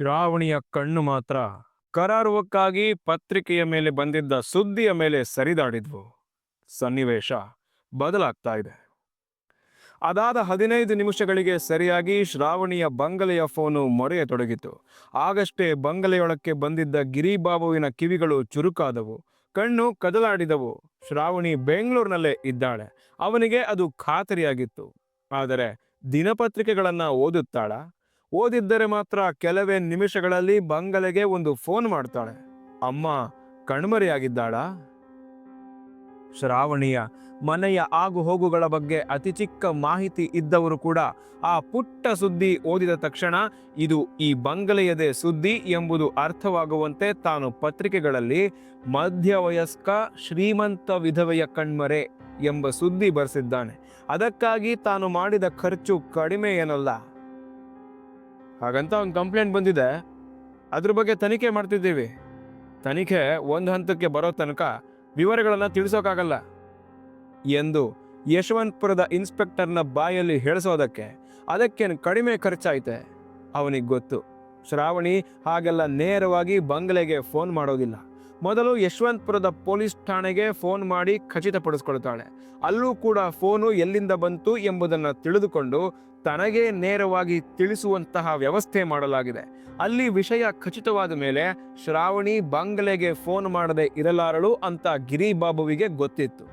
ಶ್ರಾವಣಿಯ ಕಣ್ಣು ಮಾತ್ರ ಕರಾರುವಕ್ಕಾಗಿ ಪತ್ರಿಕೆಯ ಮೇಲೆ ಬಂದಿದ್ದ ಸುದ್ದಿಯ ಮೇಲೆ ಸರಿದಾಡಿದ್ವು. ಸನ್ನಿವೇಶ ಬದಲಾಗ್ತಾ ಇದೆ. ಅದಾದ ಹದಿನೈದು ನಿಮಿಷಗಳಿಗೆ ಸರಿಯಾಗಿ ಶ್ರಾವಣಿಯ ಬಂಗಲೆಯ ಫೋನು ಮೊರೆಯತೊಡಗಿತು. ಆಗಷ್ಟೇ ಬಂಗಲೆಯೊಳಕ್ಕೆ ಬಂದಿದ್ದ ಗಿರಿಬಾಬುವಿನ ಕಿವಿಗಳು ಚುರುಕಾದವು. ಕಣ್ಣು ಕದಲಾಡಿದವು. ಶ್ರಾವಣಿ ಬೆಂಗಳೂರಿನಲ್ಲೇ ಇದ್ದಾಳೆ. ಅವನಿಗೆ ಅದು ಖಾತರಿಯಾಗಿತ್ತು. ಆದರೆ ದಿನಪತ್ರಿಕೆಗಳನ್ನು ಓದುತ್ತಾಳ? ಓದಿದ್ದರೆ ಮಾತ್ರ ಕೆಲವೇ ನಿಮಿಷಗಳಲ್ಲಿ ಬಂಗಲೆಗೆ ಒಂದು ಫೋನ್ ಮಾಡ್ತಾಳೆ. ಅಮ್ಮ, ಕಣ್ಮರೆಯಾಗಿದ್ದಾಳಾ? ಶ್ರಾವಣಿಯ ಮನೆಯ ಆಗು ಹೋಗುಗಳ ಬಗ್ಗೆ ಅತಿ ಚಿಕ್ಕ ಮಾಹಿತಿ ಇದ್ದವರು ಕೂಡ ಆ ಪುಟ್ಟ ಸುದ್ದಿ ಓದಿದ ತಕ್ಷಣ ಇದು ಈ ಬಂಗಲೆಯದೇ ಸುದ್ದಿ ಎಂಬುದು ಅರ್ಥವಾಗುವಂತೆ ತಾನು ಪತ್ರಿಕೆಗಳಲ್ಲಿ ಮಧ್ಯವಯಸ್ಕ ಶ್ರೀಮಂತ ವಿಧವೆಯ ಕಣ್ಮರೆ ಎಂಬ ಸುದ್ದಿ ಬರೆಸಿದ್ದಾನೆ. ಅದಕ್ಕಾಗಿ ತಾನು ಮಾಡಿದ ಖರ್ಚು ಕಡಿಮೆ ಏನಲ್ಲ. ಹಾಗಂತ ಒಂದು ಕಂಪ್ಲೇಂಟ್ ಬಂದಿದೆ. ಅದ್ರ ಬಗ್ಗೆ ತನಿಖೆ ಮಾಡ್ತಿದ್ದೀವಿ. ತನಿಖೆ ಒಂದು ಹಂತಕ್ಕೆ ಬರೋ ತನಕ ವಿವರಗಳನ್ನು ತಿಳಿಸೋಕ್ಕಾಗಲ್ಲ ಎಂದು ಯಶವಂತಪುರದ ಇನ್ಸ್ಪೆಕ್ಟರ್ನ ಬಾಯಲ್ಲಿ ಹೇಳಿಸೋದಕ್ಕೆ ಅದಕ್ಕೇನು ಕಡಿಮೆ ಖರ್ಚಾಯ್ತೆ? ಅವನಿಗೆ ಗೊತ್ತು. ಶ್ರಾವಣಿ ಹಾಗೆಲ್ಲ ನೇರವಾಗಿ ಬಂಗಲೆಗೆ ಫೋನ್ ಮಾಡೋದಿಲ್ಲ. ಮೊದಲು ಯಶವಂತಪುರದ ಪೊಲೀಸ್ ಠಾಣೆಗೆ ಫೋನ್ ಮಾಡಿ ಖಚಿತಪಡಿಸ್ಕೊಳ್ತಾಳೆ. ಅಲ್ಲೂ ಕೂಡ ಫೋನು ಎಲ್ಲಿಂದ ಬಂತು ಎಂಬುದನ್ನು ತಿಳಿದುಕೊಂಡು ತನಗೇ ನೇರವಾಗಿ ತಿಳಿಸುವಂತಹ ವ್ಯವಸ್ಥೆ ಮಾಡಲಾಗಿದೆ. ಅಲ್ಲಿ ವಿಷಯ ಖಚಿತವಾದ ಮೇಲೆ ಶ್ರಾವಣಿ ಬಂಗಲೆಗೆ ಫೋನ್ ಮಾಡದೆ ಇರಲಾರಳು ಅಂತ ಗಿರಿಬಾಬುವಿಗೆ ಗೊತ್ತಿತ್ತು.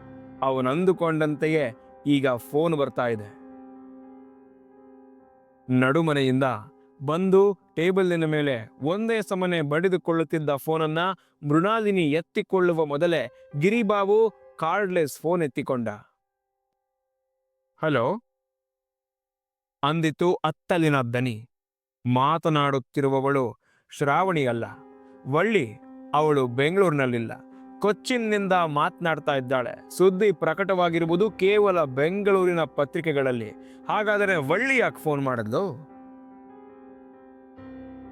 ಅವನಂದುಕೊಂಡಂತೆಯೇ ಈಗ ಫೋನ್ ಬರ್ತಾ ಇದೆ. ನಡುಮನೆಯಿಂದ ಬಂದು ಟೇಬಲಿನ ಮೇಲೆ ಒಂದೇ ಸಮನೆ ಬಡಿದುಕೊಳ್ಳುತ್ತಿದ್ದ ಫೋನನ್ನ ಮೃಣಾಲಿನಿ ಎತ್ತಿಕೊಳ್ಳುವ ಮೊದಲೇ ಗಿರಿಬಾಬು ಕಾರ್ಡ್ಲೆಸ್ ಫೋನ್ ಎತ್ತಿಕೊಂಡ. ಹಲೋ ಅಂದಿತು ಅತ್ತಲಿನ ದನಿ. ಮಾತನಾಡುತ್ತಿರುವವಳು ಶ್ರಾವಣಿ ಅಲ್ಲ ವಳ್ಳಿ ಅವಳು ಬೆಂಗಳೂರಿನಲ್ಲಿಲ್ಲ. ಕೊಚ್ಚಿನ್ನಿಂದ ಮಾತನಾಡ್ತಾ ಇದ್ದಾಳೆ. ಸುದ್ದಿ ಪ್ರಕಟವಾಗಿರುವುದು ಕೇವಲ ಬೆಂಗಳೂರಿನ ಪತ್ರಿಕೆಗಳಲ್ಲಿ. ಹಾಗಾದರೆ ವಳ್ಳಿ ಯಾಕೆ ಫೋನ್ ಮಾಡಿದ್ಲು?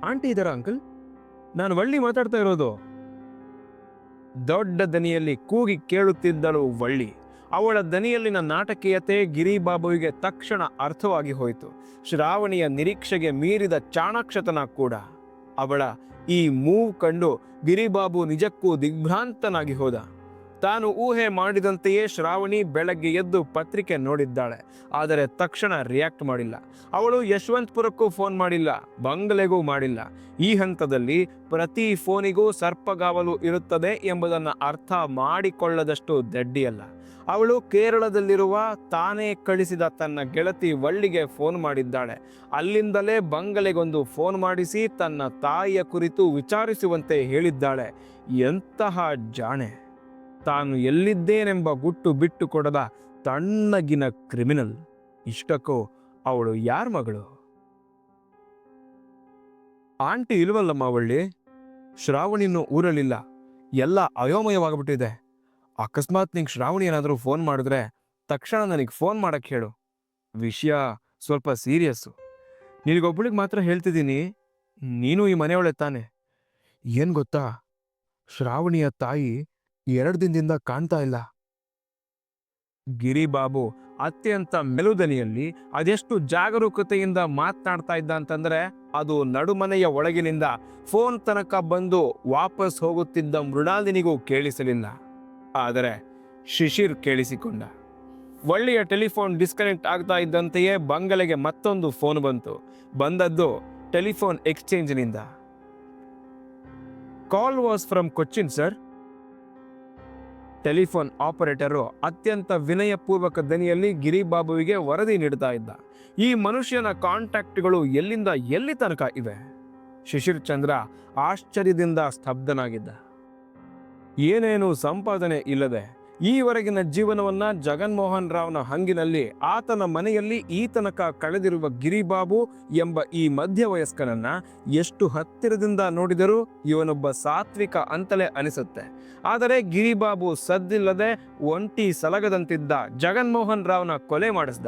ಆಂಟಿ ಇದ್ದಾರ ಅಂಕಲ್? ನಾನು ವಳ್ಳಿ ಮಾತಾಡ್ತಾ ಇರೋದು. ದೊಡ್ಡ ದನಿಯಲ್ಲಿ ಕೂಗಿ ಕೇಳುತ್ತಿದ್ದಳು ವಳ್ಳಿ. ಅವಳ ದನಿಯಲ್ಲಿನ ನಾಟಕೀಯತೆ ಗಿರಿಬಾಬುವಿಗೆ ತಕ್ಷಣ ಅರ್ಥವಾಗಿ ಹೋಯಿತು. ಶ್ರಾವಣಿಯ ನಿರೀಕ್ಷೆಗೆ ಮೀರಿದ ಚಾಣಾಕ್ಷತನ ಕೂಡ. ಅವಳ ಈ ಮೂವ್ ಕಂಡು ಗಿರಿಬಾಬು ನಿಜಕ್ಕೂ ದಿಗ್ಭ್ರಾಂತನಾಗಿ ಹೋದ. ತಾನು ಊಹೆ ಮಾಡಿದಂತೆಯೇ ಶ್ರಾವಣಿ ಬೆಳಗ್ಗೆ ಎದ್ದು ಪತ್ರಿಕೆ ನೋಡಿದ್ದಾಳೆ. ಆದರೆ ತಕ್ಷಣ ರಿಯಾಕ್ಟ್ ಮಾಡಿಲ್ಲ. ಅವಳು ಯಶವಂತಪುರಕ್ಕೂ ಫೋನ್ ಮಾಡಿಲ್ಲ, ಬಂಗಲೆಗೂ ಮಾಡಿಲ್ಲ. ಈ ಹಂತದಲ್ಲಿ ಪ್ರತಿ ಫೋನಿಗೂ ಸರ್ಪಗಾವಲು ಇರುತ್ತದೆ ಎಂಬುದನ್ನು ಅರ್ಥ ಮಾಡಿಕೊಳ್ಳದಷ್ಟು ದಡ್ಡಿಯಲ್ಲ. ಅವಳು ಕೇರಳದಲ್ಲಿರುವ ತಾನೇ ಕಳಿಸಿದ ತನ್ನ ಗೆಳತಿ ವಳ್ಳಿಗೆ ಫೋನ್ ಮಾಡಿದ್ದಾಳೆ. ಅಲ್ಲಿಂದಲೇ ಬಂಗಲೆಗೊಂದು ಫೋನ್ ಮಾಡಿಸಿ ತನ್ನ ತಾಯಿಯ ಕುರಿತು ವಿಚಾರಿಸುವಂತೆ ಹೇಳಿದ್ದಾಳೆ. ಎಂತಹ ಜಾಣೆ. ತಾನು ಎಲ್ಲಿದ್ದೇನೆಂಬ ಗುಟ್ಟು ಬಿಟ್ಟು ಕೊಡದ ತಣ್ಣಗಿನ ಕ್ರಿಮಿನಲ್. ಇಷ್ಟಕ್ಕೂ ಅವಳು ಯಾರ ಮಗಳು? ಆಂಟಿ ಇಲ್ವಲ್ಲಮ್ಮ ಅವಳ್ಳಿ ಶ್ರಾವಣಿನೂ ಊರಲಿಲ್ಲ ಎಲ್ಲ ಅಯೋಮಯವಾಗ್ಬಿಟ್ಟಿದೆ. ಅಕಸ್ಮಾತ್ ನಿಂಗೆ ಶ್ರಾವಣಿ ಏನಾದರೂ ಫೋನ್ ಮಾಡಿದ್ರೆ ತಕ್ಷಣ ನನಗೆ ಫೋನ್ ಮಾಡಕ್ಕೆ ಹೇಳು. ವಿಷಯ ಸ್ವಲ್ಪ ಸೀರಿಯಸ್ಸು ನಿನಗೊಬ್ಬಳಿಗೆ ಮಾತ್ರ ಹೇಳ್ತಿದ್ದೀನಿ, ನೀನು ಈ ಮನೆಯೊಳೆ ತಾನೆ. ಏನು ಗೊತ್ತಾ? ಶ್ರಾವಣಿಯ ತಾಯಿ ಎರಡು ದಿನದಿಂದ ಕಾಣ್ತಾ ಇಲ್ಲ. ಗಿರಿಬಾಬು ಅತ್ಯಂತ ಮೆಲುದನಿಯಲ್ಲಿ ಅದೆಷ್ಟು ಜಾಗರೂಕತೆಯಿಂದ ಮಾತನಾಡ್ತಾ ಇದ್ದ ಅಂತಂದ್ರೆ ಅದು ನಡುಮನೆಯ ಒಳಗಿನಿಂದ ಫೋನ್ ತನಕ ಬಂದು ವಾಪಸ್ ಹೋಗುತ್ತಿದ್ದ ಮೃಣಾಲಿನಿಗೂ ಕೇಳಿಸಲಿಲ್ಲ. ಆದರೆ ಶಿಶಿರ್ ಕೇಳಿಸಿಕೊಂಡ. ಒಳ್ಳೆಯ ಟೆಲಿಫೋನ್ ಡಿಸ್ಕನೆಕ್ಟ್ ಆಗ್ತಾ ಇದ್ದಂತೆಯೇ ಬಂಗಲೆಗೆ ಮತ್ತೊಂದು ಫೋನ್ ಬಂತು. ಬಂದದ್ದು telephone ಎಕ್ಸ್ಚೇಂಜ್ನಿಂದ. Call was from Cochin, sir. Telephone operator ಅತ್ಯಂತ ವಿನಯಪೂರ್ವಕ ದನಿಯಲ್ಲಿ ಗಿರಿಬಾಬುವಿಗೆ ವರದಿ ನೀಡ್ತಾ ಇದ್ದ. ಈ ಮನುಷ್ಯನ ಕಾಂಟ್ಯಾಕ್ಟ್ಗಳು ಎಲ್ಲಿಂದ ಎಲ್ಲಿ ತನಕ ಇವೆ? ಶಿಶಿರ್ ಚಂದ್ರ ಆಶ್ಚರ್ಯದಿಂದ ಸ್ತಬ್ಧನಾಗಿದ್ದ. ಏನೇನು ಸಂಪಾದನೆ ಇಲ್ಲದೆ ಈವರೆಗಿನ ಜೀವನವನ್ನ ಜಗನ್ಮೋಹನ್ ರಾವ್ನ ಹಂಗಿನಲ್ಲಿ ಆತನ ಮನೆಯಲ್ಲಿ ಈ ತನಕ ಕಳೆದಿರುವ ಗಿರಿಬಾಬು ಎಂಬ ಈ ಮಧ್ಯವಯಸ್ಕನನ್ನ ಎಷ್ಟು ಹತ್ತಿರದಿಂದ ನೋಡಿದರೂ ಇವನೊಬ್ಬ ಸಾತ್ವಿಕ ಅಂತಲೇ ಅನಿಸುತ್ತೆ. ಆದರೆ ಗಿರಿಬಾಬು ಸದ್ದಿಲ್ಲದೆ ಒಂಟಿ ಸಲಗದಂತಿದ್ದ ಜಗನ್ಮೋಹನ್ ರಾವ್ನ ಕೊಲೆ ಮಾಡಿಸ್ದ.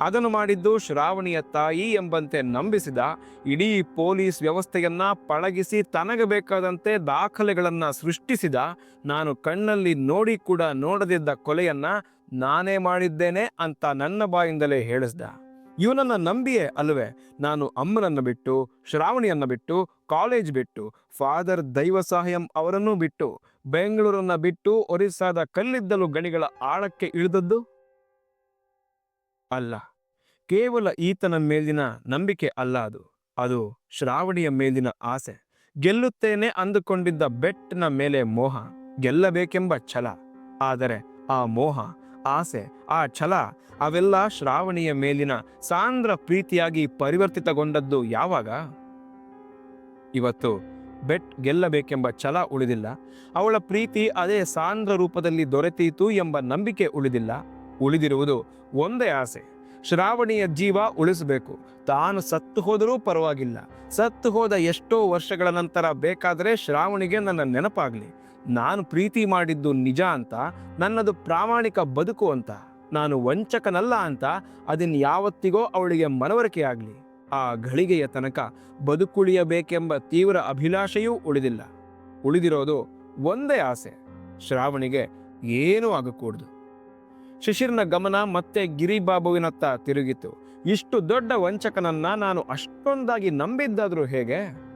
ಅದನ್ನು ಮಾಡಿದ್ದು ಶ್ರಾವಣಿಯ ತಾಯಿ ಎಂಬಂತೆ ನಂಬಿಸಿದ. ಇಡೀ ಪೊಲೀಸ್ ವ್ಯವಸ್ಥೆಯನ್ನ ಪಳಗಿಸಿ ತನಗೆ ಬೇಕಾದಂತೆ ದಾಖಲೆಗಳನ್ನ ಸೃಷ್ಟಿಸಿದ. ನಾನು ಕಣ್ಣಲ್ಲಿ ನೋಡಿ ಕೂಡ ನೋಡದಿದ್ದ ಕೊಲೆಯನ್ನ ನಾನೇ ಮಾಡಿದ್ದೇನೆ ಅಂತ ನನ್ನ ಬಾಯಿಂದಲೇ ಹೇಳಿಸ್ದ. ಇವನನ್ನ ನಂಬಿಯೇ ಅಲ್ವೇ ನಾನು ಅಮ್ಮನನ್ನು ಬಿಟ್ಟು, ಶ್ರಾವಣಿಯನ್ನ ಬಿಟ್ಟು, ಕಾಲೇಜ್ ಬಿಟ್ಟು, ಫಾದರ್ ದೈವ ಸಹಾಯಂ ಅವರನ್ನೂ ಬಿಟ್ಟು, ಬೆಂಗಳೂರನ್ನ ಬಿಟ್ಟು ಒರಿಸ್ಸಾದ ಕಲ್ಲಿದ್ದಲು ಗಣಿಗಳ ಆಳಕ್ಕೆ ಇಳಿದದ್ದು? ಅಲ್ಲ, ಕೇವಲ ಈತನ ಮೇಲಿನ ನಂಬಿಕೆ ಅಲ್ಲ ಅದು ಅದು ಶ್ರಾವಣಿಯ ಮೇಲಿನ ಆಸೆ. ಗೆಲ್ಲುತ್ತೇನೆ ಅಂದುಕೊಂಡಿದ್ದ ಬೆಟ್ಟನ ಮೇಲೆ ಮೋಹ, ಗೆಲ್ಲಬೇಕೆಂಬ ಛಲ. ಆದರೆ ಆ ಮೋಹ, ಆಸೆ, ಆ ಛಲ ಅವೆಲ್ಲ ಶ್ರಾವಣಿಯ ಮೇಲಿನ ಸಾಂದ್ರ ಪ್ರೀತಿಯಾಗಿ ಪರಿವರ್ತಿತಗೊಂಡದ್ದು ಯಾವಾಗ? ಇವತ್ತು ಬೆಟ್ ಗೆಲ್ಲಬೇಕೆಂಬ ಛಲ ಉಳಿದಿಲ್ಲ. ಅವಳ ಪ್ರೀತಿ ಅದೇ ಸಾಂದ್ರ ರೂಪದಲ್ಲಿ ದೊರೆತೀತು ಎಂಬ ನಂಬಿಕೆ ಉಳಿದಿಲ್ಲ. ಉಳಿದಿರುವುದು ಒಂದೇ ಆಸೆ. ಶ್ರಾವಣಿಯ ಜೀವ ಉಳಿಸಬೇಕು. ತಾನು ಸತ್ತು ಹೋದರೂ ಪರವಾಗಿಲ್ಲ. ಸತ್ತು ಹೋದ ಎಷ್ಟೋ ವರ್ಷಗಳ ನಂತರ ಬೇಕಾದರೆ ಶ್ರಾವಣಿಗೆ ನನ್ನ ನೆನಪಾಗ್ಲಿ. ನಾನು ಪ್ರೀತಿ ಮಾಡಿದ್ದು ನಿಜ ಅಂತ, ನನ್ನದು ಪ್ರಾಮಾಣಿಕ ಬದುಕು ಅಂತ, ನಾನು ವಂಚಕನಲ್ಲ ಅಂತ ಅದನ್ನು ಯಾವತ್ತಿಗೋ ಅವಳಿಗೆ ಮನವರಿಕೆಯಾಗಲಿ ಆ ಘಳಿಗೆಯ ತನಕ ಬದುಕುಳಿಯಬೇಕೆಂಬ ತೀವ್ರ ಅಭಿಲಾಷೆಯೂ ಉಳಿದಿಲ್ಲ. ಉಳಿದಿರೋದು ಒಂದೇ ಆಸೆ, ಶ್ರಾವಣಿಗೆ ಏನೂ ಆಗಕೂಡ್ದು. ಶಿಶಿರ್ನ ಗಮನ ಮತ್ತೆ ಗಿರಿಬಾಬುವಿನತ್ತ ತಿರುಗಿತು. ಇಷ್ಟು ದೊಡ್ಡ ವಂಚಕನನ್ನ ನಾನು ಅಷ್ಟೊಂದಾಗಿ ನಂಬಿದ್ದಾದರೂ ಹೇಗೆ?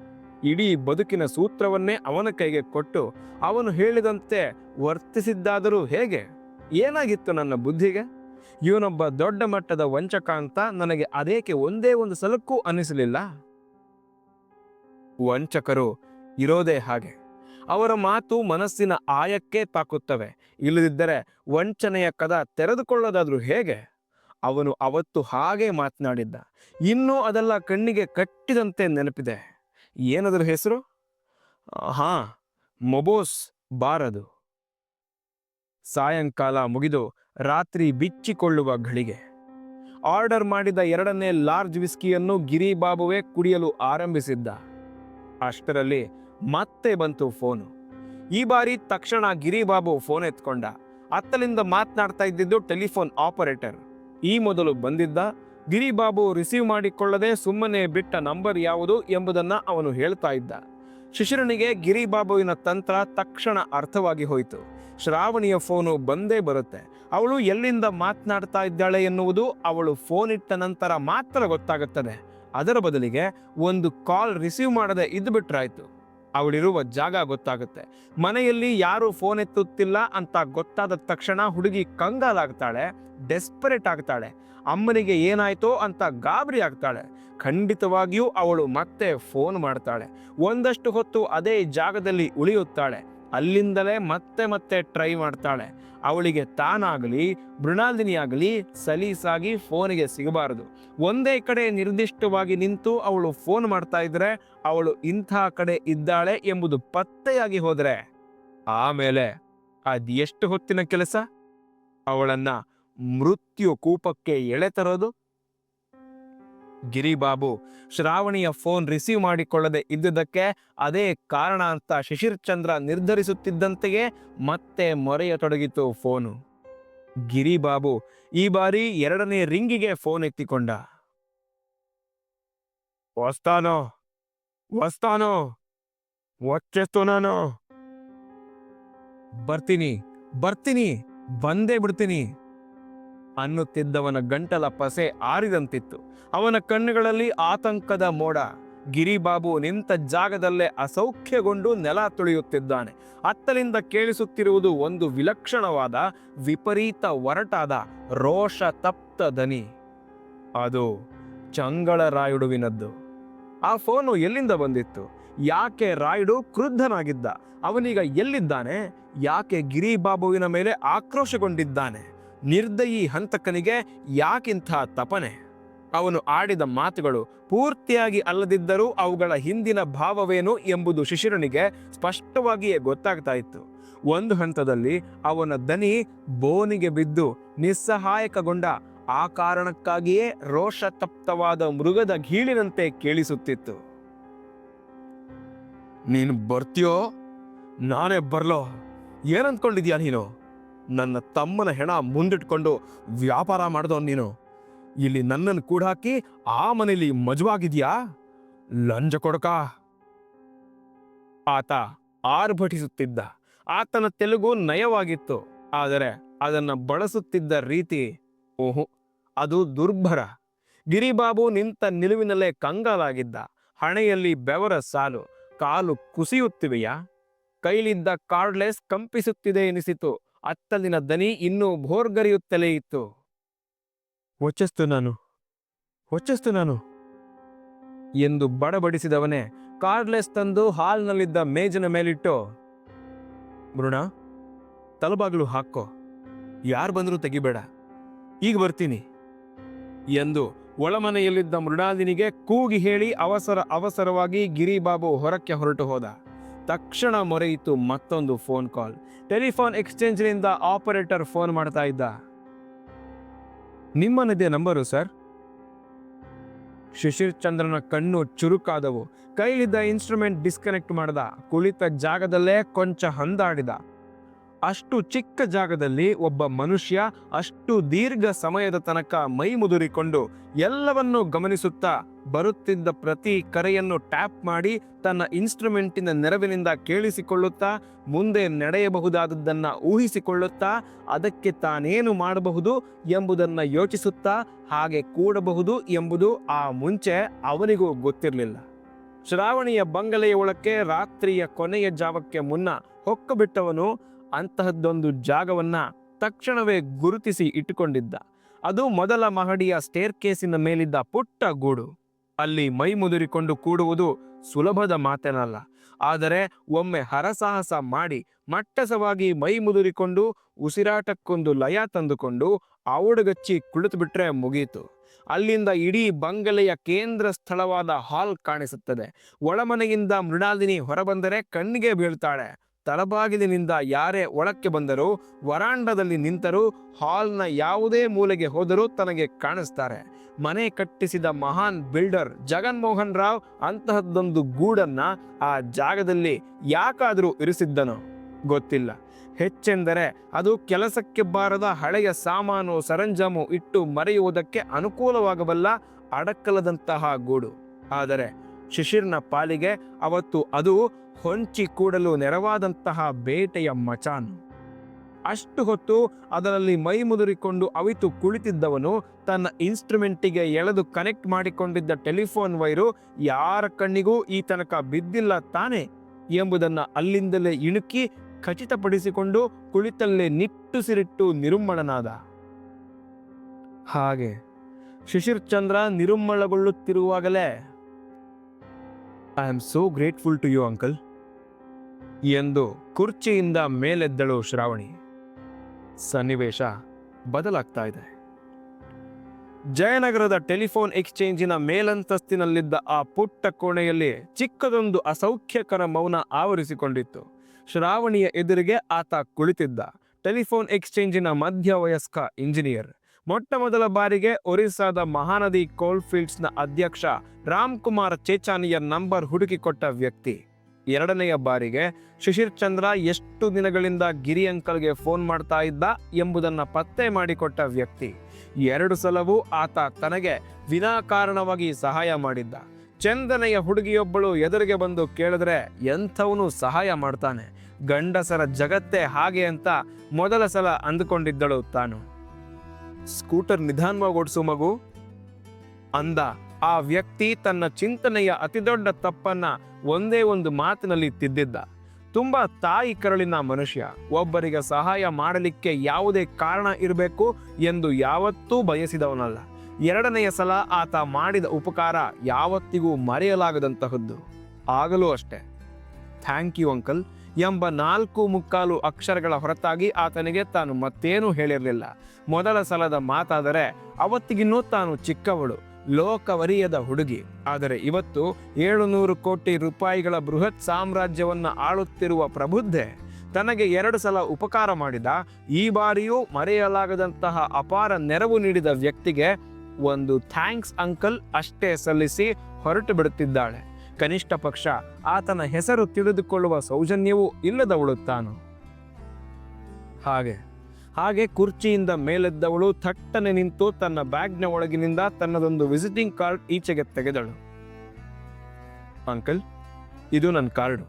ಇಡೀ ಬದುಕಿನ ಸೂತ್ರವನ್ನೇ ಅವನ ಕೈಗೆ ಕೊಟ್ಟು ಅವನು ಹೇಳಿದಂತೆ ವರ್ತಿಸಿದ್ದಾದರೂ ಹೇಗೆ? ಏನಾಗಿತ್ತು ನನ್ನ ಬುದ್ಧಿಗೆ? ಇವನೊಬ್ಬ ದೊಡ್ಡ ಮಟ್ಟದ ವಂಚಕ ಅಂತ ನನಗೆ ಅದೇಕೆ ಒಂದೇ ಒಂದು ಸಲಕ್ಕೂ ಅನ್ನಿಸಲಿಲ್ಲ ವಂಚಕರು ಇರೋದೇ ಹಾಗೆ. ಅವರ ಮಾತು ಮನಸ್ಸಿನ ಆಯಕ್ಕೆ ತಾಕುತ್ತವೆ ಇಲ್ಲದಿದ್ದರೆ ವಂಚನೆಯ ಕದ ತೆರೆದುಕೊಳ್ಳೋದಾದ್ರೂ ಹೇಗೆ? ಅವನು ಅವತ್ತು ಹಾಗೆ ಮಾತನಾಡಿದ್ದ. ಇನ್ನೂ ಅದೆಲ್ಲ ಕಣ್ಣಿಗೆ ಕಟ್ಟಿದಂತೆ ನೆನಪಿದೆ. ಏನದರ ಹೆಸರು? ಹಾಂ, ಮೊಬೋಸ್ ಬಾರದು. ಸಾಯಂಕಾಲ ಮುಗಿದು ರಾತ್ರಿ ಬಿಚ್ಚಿಕೊಳ್ಳುವ ಘಳಿಗೆ. ಆರ್ಡರ್ ಮಾಡಿದ ಎರಡನೇ ಲಾರ್ಜ್ ವಿಸ್ಕಿಯನ್ನು ಗಿರಿಬಾಬುವೆ ಕುಡಿಯಲು ಆರಂಭಿಸಿದ್ದ. ಅಷ್ಟರಲ್ಲಿ ಮತ್ತೆ ಬಂತು ಫೋನು. ಈ ಬಾರಿ ತಕ್ಷಣ ಗಿರಿಬಾಬು ಫೋನ್ ಎತ್ಕೊಂಡ. ಅತ್ತಲಿಂದ ಮಾತನಾಡ್ತಾ ಇದ್ದಿದ್ದು ಟೆಲಿಫೋನ್ ಆಪರೇಟರ್. ಈ ಮೊದಲು ಬಂದಿದ್ದ ಗಿರಿಬಾಬು ರಿಸೀವ್ ಮಾಡಿಕೊಳ್ಳದೆ ಸುಮ್ಮನೆ ಬಿಟ್ಟ ನಂಬರ್ ಯಾವುದು ಎಂಬುದನ್ನ ಅವನು ಹೇಳ್ತಾ ಇದ್ದ. ಶಿಶಿರನಿಗೆ ಗಿರಿಬಾಬುವಿನ ತಂತ್ರ ತಕ್ಷಣ ಅರ್ಥವಾಗಿ ಹೋಯಿತು. ಶ್ರಾವಣಿಯ ಫೋನು ಬಂದೇ ಬರುತ್ತೆ. ಅವಳು ಎಲ್ಲಿಂದ ಮಾತನಾಡ್ತಾ ಇದ್ದಾಳೆ ಎನ್ನುವುದು ಅವಳು ಫೋನ್ ಇಟ್ಟ ನಂತರ ಮಾತ್ರ ಗೊತ್ತಾಗುತ್ತದೆ. ಅದರ ಬದಲಿಗೆ ಒಂದು ಕಾಲ್ ರಿಸೀವ್ ಮಾಡದೆ ಇದ್ದು ಬಿಟ್ರಾಯ್ತು. ಅವಳಿರುವ ಜಾಗ ಗೊತ್ತಾಗುತ್ತೆ. ಮನೆಯಲ್ಲಿ ಯಾರು ಫೋನ್ ಎತ್ತುತ್ತಿಲ್ಲ ಅಂತ ಗೊತ್ತಾದ ತಕ್ಷಣ ಹುಡುಗಿ ಕಂಗಾಲಾಗ್ತಾಳೆ, ಡೆಸ್ಪರೇಟ್ ಆಗ್ತಾಳೆ. ಅಮ್ಮನಿಗೆ ಏನಾಯ್ತೋ ಅಂತ ಗಾಬರಿ ಆಗ್ತಾಳೆ. ಖಂಡಿತವಾಗಿಯೂ ಅವಳು ಮತ್ತೆ ಫೋನ್ ಮಾಡ್ತಾಳೆ. ಒಂದಷ್ಟು ಹೊತ್ತು ಅದೇ ಜಾಗದಲ್ಲಿ ಉಳಿಯುತ್ತಾಳೆ. ಅಲ್ಲಿಂದಲೇ ಮತ್ತೆ ಮತ್ತೆ ಟ್ರೈ ಮಾಡ್ತಾಳೆ. ಅವಳಿಗೆ ತಾನಾಗಲಿ, ಮೃಣಾಲಿನಿಯಾಗಲಿ ಸಲೀಸಾಗಿ ಫೋನಿಗೆ ಸಿಗಬಾರದು. ಒಂದೇ ಕಡೆ ನಿರ್ದಿಷ್ಟವಾಗಿ ನಿಂತು ಅವಳು ಫೋನ್ ಮಾಡ್ತಾ ಇದ್ರೆ ಅವಳು ಇಂಥ ಕಡೆ ಇದ್ದಾಳೆ ಎಂಬುದು ಪತ್ತೆಯಾಗಿ ಹೋದರೆ. ಆಮೇಲೆ ಅದೆಷ್ಟು ಹೊತ್ತಿನ ಕೆಲಸ? ಅವಳನ್ನ ಮೃತ್ಯು ಕೂಪಕ್ಕೆ ಎಳೆ ತರೋದು? ಗಿರಿಬಾಬು, ಶ್ರಾವಣಿಯ ಫೋನ್ ರಿಸೀವ್ ಮಾಡಿಕೊಳ್ಳದೆ ಇದ್ದುದಕ್ಕೆ ಅದೇ ಕಾರಣ ಅಂತ ಶಿಶಿರ್ ಚಂದ್ರ ನಿರ್ಧರಿಸುತ್ತಿದ್ದಂತೆಯೇ ಮತ್ತೆ ಮೊರೆಯತೊಡಗಿತು ಫೋನು. ಗಿರಿಬಾಬು, ಈ ಬಾರಿ ಎರಡನೇ ರಿಂಗಿಗೆ ಫೋನ್ ಎತ್ತಿಕೊಂಡ. ವಸ್ತಾನೋ ವಸ್ತಾನೋ ನಾನು. ಬರ್ತೀನಿ ಬರ್ತೀನಿ, ಬಂದೇ ಬಿಡ್ತೀನಿ. ಅನ್ನುತ್ತಿದ್ದವನ ಗಂಟಲ ಪಸೆ ಆರಿದಂತಿತ್ತು. ಅವನ ಕಣ್ಣುಗಳಲ್ಲಿ ಆತಂಕದ ಮೋಡ. ಗಿರಿಬಾಬು ನಿಂತ ಜಾಗದಲ್ಲೇ ಅಸೌಖ್ಯಗೊಂಡು ನೆಲ ತುಳಿಯುತ್ತಿದ್ದಾನೆ. ಅತ್ತಲಿಂದ ಕೇಳಿಸುತ್ತಿರುವುದು ಒಂದು ವಿಲಕ್ಷಣವಾದ, ವಿಪರೀತ ಒರಟಾದ, ರೋಷ ತಪ್ತ ದನಿ. ಅದು ಚಂಗಳ ರಾಯುಡುವಿನದ್ದು. ಆ ಫೋನು ಎಲ್ಲಿಂದ ಬಂದಿತ್ತು? ಯಾಕೆ ರಾಯುಡು ಕ್ರುದ್ಧನಾಗಿದ್ದ? ಅವನೀಗ ಎಲ್ಲಿದ್ದಾನೆ? ಯಾಕೆ ಗಿರಿಬಾಬುವಿನ ಮೇಲೆ ಆಕ್ರೋಶಗೊಂಡಿದ್ದಾನೆ? ನಿರ್ದಯಿ ಹಂತಕನಿಗೆ ಯಾಕಿಂಥ ತಪನೆ? ಅವನು ಆಡಿದ ಮಾತುಗಳು ಪೂರ್ತಿಯಾಗಿ ಅಲ್ಲದಿದ್ದರೂ ಅವುಗಳ ಹಿಂದಿನ ಭಾವವೇನು ಎಂಬುದು ಶಿಶಿರನಿಗೆ ಸ್ಪಷ್ಟವಾಗಿಯೇ ಗೊತ್ತಾಗ್ತಾ ಇತ್ತು. ಒಂದು ಹಂತದಲ್ಲಿ ಅವನ ದನಿ ಬೋನಿಗೆ ಬಿದ್ದು ನಿಸ್ಸಹಾಯಕಗೊಂಡ ಆ ಕಾರಣಕ್ಕಾಗಿಯೇ ರೋಷತಪ್ತವಾದ ಮೃಗದ ಗೀಳಿನಂತೆ ಕೇಳಿಸುತ್ತಿತ್ತು. ನೀನು ಬರ್ತೀಯೋ? ನಾನೇ ಬರ್ಲೋ? ಏನಂದ್ಕೊಂಡಿದ್ಯಾ ನೀನು? ನನ್ನ ತಮ್ಮನ ಹೆಣ ಮುಂದಿಟ್ಕೊಂಡು ವ್ಯಾಪಾರ ಮಾಡ್ದೋ ನೀನು. ಇಲ್ಲಿ ನನ್ನನ್ನು ಕೂಡ ಹಾಕಿ ಆ ಮನೆಯಲ್ಲಿ ಮಜವಾಗಿದ್ಯಾ? ಲಂಜ ಕೊಡಕ. ಆತ ಆರ್ಭಟಿಸುತ್ತಿದ್ದ. ಆತನ ತೆಲುಗು ನಯವಾಗಿತ್ತು. ಆದರೆ ಅದನ್ನ ಬಳಸುತ್ತಿದ್ದ ರೀತಿ, ಓಹು, ಅದು ದುರ್ಭರ. ಗಿರಿಬಾಬು ನಿಂತ ನಿಲುವಿನಲ್ಲೇ ಕಂಗಾಲಾಗಿದ್ದ. ಹಣೆಯಲ್ಲಿ ಬೆವರ ಸಾಲು, ಕಾಲು ಕುಸಿಯುತ್ತಿವೆಯಾ? ಕೈಲಿದ್ದ ಕಾರ್ಡ್ಲೆಸ್ ಕಂಪಿಸುತ್ತಿದೆ ಎನಿಸಿತು. ಅತ್ತಲಿನ ದನಿ ಇನ್ನೂ ಭೋರ್ಗರಿಯುತ್ತಲೇ ಇತ್ತು. ಹೊಚ್ಚಸ್ತು ನಾನು. ಹೊಚ್ಚಸ್ತು ನಾನು. ಎಂದು ಬಡಬಡಿಸಿದವನೇ ಕಾರ್ಡ್ಲೆಸ್ ತಂದು ಹಾಲ್ನಲ್ಲಿದ್ದ ಮೇಜಿನ ಮೇಲಿಟ್ಟು ಮೃಣ ತಲಬಾಗಿಲು ಹಾಕೋ. ಯಾರು ಬಂದರೂ ತೆಗಿಬೇಡ. ಈಗ ಬರ್ತೀನಿ. ಎಂದು ಒಳಮನೆಯಲ್ಲಿದ್ದ ಮೃಣಾಲಿನಿಗೆ ಕೂಗಿ ಹೇಳಿ ಅವಸರ ಅವಸರವಾಗಿ ಗಿರಿಬಾಬು ಹೊರಕ್ಕೆ ಹೊರಟು ಹೋದ ತಕ್ಷಣ ಮೊರೆಯಿತು ಮತ್ತೊಂದು ಫೋನ್ ಕಾಲ್. ಟೆಲಿಫೋನ್ ಎಕ್ಸ್ಚೇಂಜ್ನಿಂದ ಆಪರೇಟರ್ ಫೋನ್ ಮಾಡ್ತಾ ಇದ್ದ. ನಿಮ್ಮನಿದೆ ನಂಬರು, ಸರ್? ಶಿಶಿರ್ ಚಂದ್ರನ ಕಣ್ಣು ಚುರುಕಾದವು. ಕೈಲಿದ್ದ ಇನ್ಸ್ಟ್ರೂಮೆಂಟ್ ಡಿಸ್ಕನೆಕ್ಟ್ ಮಾಡ್ದ. ಕುಳಿತ ಜಾಗದಲ್ಲೇ ಕೊಂಚ ಹಂದಾಡಿದ. ಅಷ್ಟು ಚಿಕ್ಕ ಜಾಗದಲ್ಲಿ ಒಬ್ಬ ಮನುಷ್ಯ ಅಷ್ಟು ದೀರ್ಘ ಸಮಯದ ತನಕ ಮೈ ಮುದುರಿಕೊಂಡು ಎಲ್ಲವನ್ನೂ ಗಮನಿಸುತ್ತಾ ಬರುತ್ತಿದ್ದ ಪ್ರತಿ ಕರೆಯನ್ನು ಟ್ಯಾಪ್ ಮಾಡಿ ತನ್ನ ಇನ್ಸ್ಟ್ರೂಮೆಂಟಿನ ನೆರವಿನಿಂದ ಕೇಳಿಸಿಕೊಳ್ಳುತ್ತಾ ಮುಂದೆ ನಡೆಯಬಹುದಾದದ್ದನ್ನು ಊಹಿಸಿಕೊಳ್ಳುತ್ತಾ ಅದಕ್ಕೆ ತಾನೇನು ಮಾಡಬಹುದು ಎಂಬುದನ್ನು ಯೋಚಿಸುತ್ತಾ ಹಾಗೆ ಕೂಡಬಹುದು ಎಂಬುದು ಆ ಮುಂಚೆ ಅವನಿಗೂ ಗೊತ್ತಿರಲಿಲ್ಲ. ಶ್ರಾವಣಿಯ ಬಂಗಲೆಯ ಒಳಕ್ಕೆ ರಾತ್ರಿಯ ಕೊನೆಯ ಜಾವಕ್ಕೆ ಮುನ್ನ ಹೊಕ್ಕ ಬಿಟ್ಟವನು ಅಂತಹದ್ದೊಂದು ಜಾಗವನ್ನ ತಕ್ಷಣವೇ ಗುರುತಿಸಿ ಇಟ್ಟುಕೊಂಡಿದ್ದ. ಅದು ಮೊದಲ ಮಹಡಿಯ ಸ್ಟೇರ್ ಕೇಸಿನ ಮೇಲಿದ್ದ ಪುಟ್ಟ ಗೂಡು. ಅಲ್ಲಿ ಮೈ ಮುದುರಿಕೊಂಡು ಕೂಡುವುದು ಸುಲಭದ ಮಾತೇನಲ್ಲ. ಆದರೆ ಒಮ್ಮೆ ಹರಸಾಹಸ ಮಾಡಿ ಮಟ್ಟಸವಾಗಿ ಮೈ ಮುದುರಿಕೊಂಡು ಉಸಿರಾಟಕ್ಕೊಂದು ಲಯ ತಂದುಕೊಂಡು ಆವುಡುಗಚ್ಚಿ ಕುಳಿತುಬಿಟ್ರೆ ಮುಗೀತು. ಅಲ್ಲಿಂದ ಇಡೀ ಬಂಗಲೆಯ ಕೇಂದ್ರ ಸ್ಥಳವಾದ ಹಾಲ್ ಕಾಣಿಸುತ್ತದೆ. ಒಳಮನೆಯಿಂದ ಮೃಣಾಲಿನಿ ಹೊರಬಂದರೆ ಕಣ್ಣಿಗೆ ಬೀಳ್ತಾಳೆ. ತಲಬಾಗಿಲಿನಿಂದ ಯಾರೇ ಒಳಕ್ಕೆ ಬಂದರೂ, ವರಾಂಡದಲ್ಲಿ ನಿಂತರೂ, ಹಾಲ್ನ ಯಾವುದೇ ಮೂಲೆಗೆ ಹೋದರೂ ತನಗೆ ಕಾಣಿಸ್ತಾರೆ. ಮನೆ ಕಟ್ಟಿಸಿದ ಮಹಾನ್ ಬಿಲ್ಡರ್ ಜಗನ್ಮೋಹನ್ ರಾವ್ ಅಂತಹದ್ದೊಂದು ಗೂಡನ್ನ ಆ ಜಾಗದಲ್ಲಿ ಯಾಕಾದರೂ ಇರಿಸಿದ್ದನೋ ಗೊತ್ತಿಲ್ಲ. ಹೆಚ್ಚೆಂದರೆ ಅದು ಕೆಲಸಕ್ಕೆ ಬಾರದ ಹಳೆಯ ಸಾಮಾನು ಸರಂಜಾಮು ಇಟ್ಟು ಮರೆಯುವುದಕ್ಕೆ ಅನುಕೂಲವಾಗಬಲ್ಲ ಅಡಕ್ಕಲದಂತಹ ಗೂಡು. ಆದರೆ ಶಿಶಿರ್ನ ಪಾಲಿಗೆ ಅವತ್ತು ಅದು ಹೊಂಚಿ ಕೂಡಲು ನೆರವಾದಂತಹ ಬೇಟೆಯ ಮಚಾನ್. ಅಷ್ಟು ಹೊತ್ತು ಅದರಲ್ಲಿ ಮೈ ಮುದುರಿಕೊಂಡು ಅವಿತು ಕುಳಿತಿದ್ದವನು ತನ್ನ ಇನ್ಸ್ಟ್ರುಮೆಂಟಿಗೆ ಎಳೆದು ಕನೆಕ್ಟ್ ಮಾಡಿಕೊಂಡಿದ್ದ ಟೆಲಿಫೋನ್ ವೈರು ಯಾರ ಕಣ್ಣಿಗೂ ಈ ತನಕ ಬಿದ್ದಿಲ್ಲ ತಾನೆ ಎಂಬುದನ್ನು ಅಲ್ಲಿಂದಲೇ ಇಣುಕಿ ಖಚಿತಪಡಿಸಿಕೊಂಡು ಕುಳಿತಲ್ಲೇ ನಿಟ್ಟುಸಿರಿಟ್ಟು ನಿರುಮ್ಮಳನಾದ. ಹಾಗೆ Shishir Chandra ನಿರುಮ್ಮಳಗೊಳ್ಳುತ್ತಿರುವಾಗಲೇ I am so grateful to you uncle ಎಂದು ಕುರ್ಚಿಯಿಂದ ಮೇಲೆದ್ದಳು ಶ್ರಾವಣಿ. ಸನ್ನಿವೇಶ ಬದಲಾಗ್ತಾ ಇದೆ. ಜಯನಗರದ ಟೆಲಿಫೋನ್ ಎಕ್ಸ್ಚೇಂಜಿನ ಮೇಲಂತಸ್ತಿನಲ್ಲಿದ್ದ ಆ ಪುಟ್ಟ ಕೋಣೆಯಲ್ಲಿ ಚಿಕ್ಕದೊಂದು ಅಸೌಖ್ಯಕರ ಮೌನ ಆವರಿಸಿಕೊಂಡಿತ್ತು. ಶ್ರಾವಣಿಯ ಎದುರಿಗೆ ಆತ ಕುಳಿತಿದ್ದ. ಟೆಲಿಫೋನ್ ಎಕ್ಸ್ಚೇಂಜಿನ ಮಧ್ಯವಯಸ್ಕ ಇಂಜಿನಿಯರ್. ಮೊಟ್ಟ ಮೊದಲ ಬಾರಿಗೆ ಒರಿಸ್ಸಾದ ಮಹಾನದಿ ಕೋಲ್ಫೀಲ್ಡ್ಸ್ನ ಅಧ್ಯಕ್ಷ ರಾಮ್ ಕುಮಾರ್ ಚೇಚಾನಿಯ ನಂಬರ್ ಹುಡುಕಿಕೊಟ್ಟ ವ್ಯಕ್ತಿ. ಎರಡನೆಯ ಬಾರಿಗೆ ಶಿಶಿರ್ ಚಂದ್ರ ಎಷ್ಟು ದಿನಗಳಿಂದ ಗಿರಿ ಅಂಕಲ್ಗೆ ಫೋನ್ ಮಾಡ್ತಾ ಇದ್ದ ಎಂಬುದನ್ನ ಪತ್ತೆ ಮಾಡಿಕೊಟ್ಟ ವ್ಯಕ್ತಿ. ಎರಡು ಸಲವೂ ಆತ ತನಗೆ ವಿನಾಕಾರಣವಾಗಿ ಸಹಾಯ ಮಾಡಿದ್ದ. ಚಂದನೆಯ ಹುಡುಗಿಯೊಬ್ಬಳು ಎದುರಿಗೆ ಬಂದು ಕೇಳಿದ್ರೆ ಎಂಥವನು ಸಹಾಯ ಮಾಡ್ತಾನೆ. ಗಂಡಸರ ಜಗತ್ತೇ ಹಾಗೆ ಅಂತ ಮೊದಲ ಸಲ ಅಂದುಕೊಂಡಿದ್ದಳು ತಾನು. ಸ್ಕೂಟರ್ ನಿಧಾನವಾಗಿ ಓಡಿಸು ಮಗು. ಅಂದ, ಆ ವ್ಯಕ್ತಿ ತನ್ನ ಚಿಂತನೆಯ ಅತಿದೊಡ್ಡ ತಪ್ಪನ್ನ ಒಂದೇ ಒಂದು ಮಾತಿನಲ್ಲಿ ತಿದ್ದಿದ್ದ. ತುಂಬಾ ತಾಯಿ ಕರಳಿನ ಮನುಷ್ಯ, ಒಬ್ಬರಿಗೆ ಸಹಾಯ ಮಾಡಲಿಕ್ಕೆ ಯಾವುದೇ ಕಾರಣ ಇರಬೇಕು ಎಂದು ಯಾವತ್ತೂ ಬಯಸಿದವನಲ್ಲ. ಎರಡನೆಯ ಸಲ ಆತ ಮಾಡಿದ ಉಪಕಾರ ಯಾವತ್ತಿಗೂ ಮರೆಯಲಾಗದಂತಹದ್ದು. ಆಗಲೂ ಅಷ್ಟೆ. ಥ್ಯಾಂಕ್ ಯು ಅಂಕಲ್ ಎಂಬ ನಾಲ್ಕು ಮುಕ್ಕಾಲು ಅಕ್ಷರಗಳ ಹೊರತಾಗಿ ಆತನಿಗೆ ತಾನು ಮತ್ತೇನೂ ಹೇಳಿರಲಿಲ್ಲ. ಮೊದಲ ಸಲದ ಮಾತಾದರೆ ಅವತ್ತಿಗಿನ್ನೂ ತಾನು ಚಿಕ್ಕವಳು, ಲೋಕವರಿಯದ ಹುಡುಗಿ. ಆದರೆ ಇವತ್ತು ಏಳುನೂರು ಕೋಟಿ ರೂಪಾಯಿಗಳ ಬೃಹತ್ ಸಾಮ್ರಾಜ್ಯವನ್ನು ಆಳುತ್ತಿರುವ ಪ್ರಬುದ್ಧೆ ತನಗೆ ಎರಡು ಸಲ ಉಪಕಾರ ಮಾಡಿದ, ಈ ಬಾರಿಯೂ ಮರೆಯಲಾಗದಂತಹ ಅಪಾರ ನೆರವು ನೀಡಿದ ವ್ಯಕ್ತಿಗೆ ಒಂದು ಥ್ಯಾಂಕ್ಸ್ ಅಂಕಲ್ ಅಷ್ಟೇ ಸಲ್ಲಿಸಿ ಹೊರಟು ಬಿಡುತ್ತಿದ್ದಾಳೆ. ಕನಿಷ್ಠ ಪಕ್ಷ ಆತನ ಹೆಸರು ತಿಳಿದುಕೊಳ್ಳುವ ಸೌಜನ್ಯವೂ ಇಲ್ಲದವಳು ತಾನು. ಹಾಗೆ ಹಾಗೆ ಕುರ್ಚಿಯಿಂದ ಮೇಲೆದ್ದವಳು ಥಟ್ಟನೆ ನಿಂತು ತನ್ನ ಬ್ಯಾಗ್ನ ಒಳಗಿನಿಂದ ತನ್ನದೊಂದು ವಿಸಿಟಿಂಗ್ ಕಾರ್ಡ್ ಈಚೆಗೆ ತೆಗೆದಳು. ಅಂಕಲ್, ಇದು ನನ್ನ ಕಾರ್ಡು.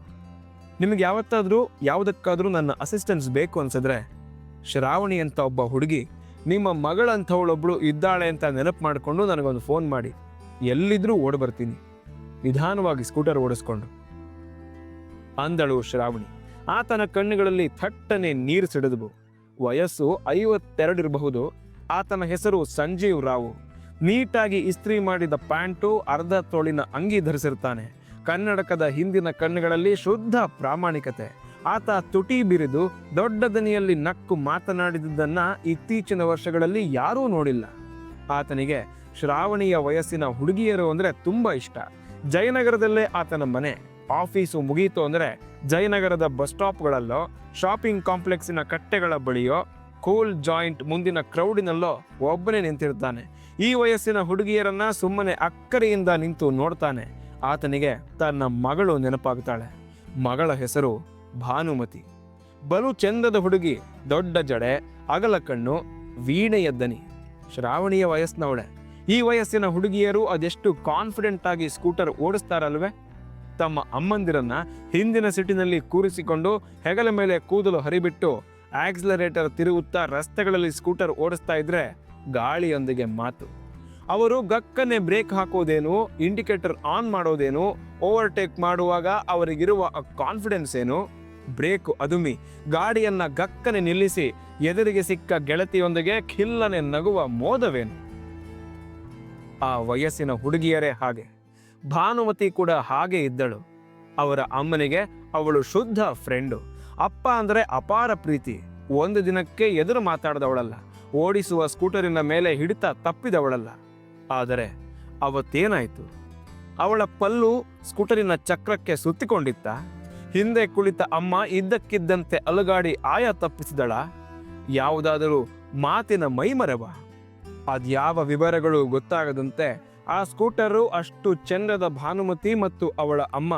ನಿಮಗೆ ಯಾವತ್ತಾದರೂ, ಯಾವುದಕ್ಕಾದರೂ ನನ್ನ ಅಸಿಸ್ಟೆನ್ಸ್ ಬೇಕು ಅನ್ಸಿದ್ರೆ, ಶ್ರಾವಣಿ ಅಂತ ಒಬ್ಬ ಹುಡುಗಿ ನಿಮ್ಮ ಮಗಳಂಥವಳೊಬ್ಳು ಇದ್ದಾಳೆ ಅಂತ ನೆನಪು ಮಾಡಿಕೊಂಡು ನನಗೊಂದು ಫೋನ್ ಮಾಡಿ. ಎಲ್ಲಿದ್ರೂ ಓಡಿ ಬರ್ತೀನಿ. ನಿಧಾನವಾಗಿ ಸ್ಕೂಟರ್ ಓಡಿಸ್ಕೊಂಡು. ಅಂದಳು ಶ್ರಾವಣಿ. ಆತನ ಕಣ್ಣುಗಳಲ್ಲಿ ಥಟ್ಟನೆ ನೀರು ಸಿಡಿದವು ವಯಸ್ಸು ಐವತ್ತೆರಡಿರಬಹುದು ಆತನ ಹೆಸರು ಸಂಜೀವ್ ರಾವು. ನೀಟಾಗಿ ಇಸ್ತ್ರಿ ಮಾಡಿದ ಪ್ಯಾಂಟು ಅರ್ಧ ತೋಳಿನ ಅಂಗಿ ಧರಿಸಿರ್ತಾನೆ. ಕನ್ನಡಕದ ಹಿಂದಿನ ಕಣ್ಣುಗಳಲ್ಲಿ ಶುದ್ಧ ಪ್ರಾಮಾಣಿಕತೆ. ಆತ ತುಟಿ ಬಿರಿದು ದೊಡ್ಡ ದನಿಯಲ್ಲಿ ನಕ್ಕು ಮಾತನಾಡಿದ್ದನ್ನ ಇತ್ತೀಚಿನ ವರ್ಷಗಳಲ್ಲಿ ಯಾರೂ ನೋಡಿಲ್ಲ. ಆತನಿಗೆ ಶ್ರಾವಣಿಯ ವಯಸ್ಸಿನ ಹುಡುಗಿಯರು ಅಂದರೆ ತುಂಬ ಇಷ್ಟ. ಜಯನಗರದಲ್ಲೇ ಆತನ ಮನೆ. ಆಫೀಸು ಮುಗಿಯಿತು ಅಂದರೆ ಜಯನಗರದ ಬಸ್ ಸ್ಟಾಪ್ಗಳಲ್ಲೋ, ಶಾಪಿಂಗ್ ಕಾಂಪ್ಲೆಕ್ಸಿನ ಕಟ್ಟೆಗಳ ಬಳಿಯೋ, ಕೂಲ್ ಜಾಯಿಂಟ್ ಮುಂದಿನ ಕ್ರೌಡಿನಲ್ಲೋ ಒಬ್ಬನೇ ನಿಂತಿರ್ತಾನೆ. ಈ ವಯಸ್ಸಿನ ಹುಡುಗಿಯರನ್ನ ಸುಮ್ಮನೆ ಅಕ್ಕರೆಯಿಂದ ನಿಂತು ನೋಡ್ತಾನೆ. ಆತನಿಗೆ ತನ್ನ ಮಗಳು ನೆನಪಾಗ್ತಾಳೆ. ಮಗಳ ಹೆಸರು ಭಾನುಮತಿ. ಬಲು ಚಂದದ ಹುಡುಗಿ, ದೊಡ್ಡ ಜಡೆ ಅಗಲ ಕಣ್ಣು ವೀಣೆಯ ಶ್ರಾವಣಿಯ ವಯಸ್ಸಿನವಳೆ. ಈ ವಯಸ್ಸಿನ ಹುಡುಗಿಯರು ಅದೆಷ್ಟು ಕಾನ್ಫಿಡೆಂಟ್ ಆಗಿ ಸ್ಕೂಟರ್ ಓಡಿಸ್ತಾರಲ್ವೇ? ತಮ್ಮ ಅಮ್ಮಂದಿರನ್ನ ಹಿಂದಿನ ಸಿಟಿನಲ್ಲಿ ಕೂರಿಸಿಕೊಂಡು ಹೆಗಲ ಮೇಲೆ ಕೂದಲು ಹರಿಬಿಟ್ಟು ಆಕ್ಸಿಲರೇಟರ್ ತಿರುಗುತ್ತಾ ರಸ್ತೆಗಳಲ್ಲಿ ಸ್ಕೂಟರ್ ಓಡಿಸ್ತಾ ಇದ್ರೆ ಗಾಳಿಯೊಂದಿಗೆ ಮಾತು. ಅವರು ಗಕ್ಕನೆ ಬ್ರೇಕ್ ಹಾಕೋದೇನು ಇಂಡಿಕೇಟರ್ ಆನ್ ಮಾಡೋದೇನು ಓವರ್ಟೇಕ್ ಮಾಡುವಾಗ ಅವರಿಗಿರುವ ಕಾನ್ಫಿಡೆನ್ಸ್ ಏನು? ಬ್ರೇಕು ಅದುಮಿ, ಗಾಡಿಯನ್ನ ಗಕ್ಕನೆ ನಿಲ್ಲಿಸಿ, ಎದುರಿಗೆ ಸಿಕ್ಕ ಗೆಳತಿಯೊಂದಿಗೆ ಖಿಲ್ಲನೆ ನಗುವ ಮೋದವೇನು? ಆ ವಯಸ್ಸಿನ ಹುಡುಗಿಯರೇ ಹಾಗೆ. ಭಾನುಮತಿ ಕೂಡ ಹಾಗೆ ಇದ್ದಳು. ಅವರ ಅಮ್ಮನಿಗೆ ಅವಳು ಶುದ್ಧ ಫ್ರೆಂಡು ಅಪ್ಪ ಅಂದರೆ ಅಪಾರ ಪ್ರೀತಿ. ಒಂದು ದಿನಕ್ಕೆ ಎದುರು ಮಾತಾಡಿದವಳಲ್ಲ. ಓಡಿಸುವ ಸ್ಕೂಟರಿನ ಮೇಲೆ ಹಿಡಿತ ತಪ್ಪಿದವಳಲ್ಲ. ಆದರೆ ಅವತ್ತೇನಾಯಿತು? ಅವಳ ಪಲ್ಲು ಸ್ಕೂಟರಿನ ಚಕ್ರಕ್ಕೆ ಸುತ್ತಿಕೊಂಡಿತ್ತ? ಹಿಂದೆ ಕುಳಿತ ಅಮ್ಮ ಇದ್ದಕ್ಕಿದ್ದಂತೆ ಅಲುಗಾಡಿ ಆಯ ತಪ್ಪಿಸಿದಳ? ಯಾವುದಾದರೂ ಮಾತಿನ ಮೈಮರೆವ? ಅದ್ಯಾವ ವಿವರಗಳು ಗೊತ್ತಾಗದಂತೆ ಆ ಸ್ಕೂಟರು ಅಷ್ಟು ಚಂದ್ರದ ಭಾನುಮತಿ ಮತ್ತು ಅವಳ ಅಮ್ಮ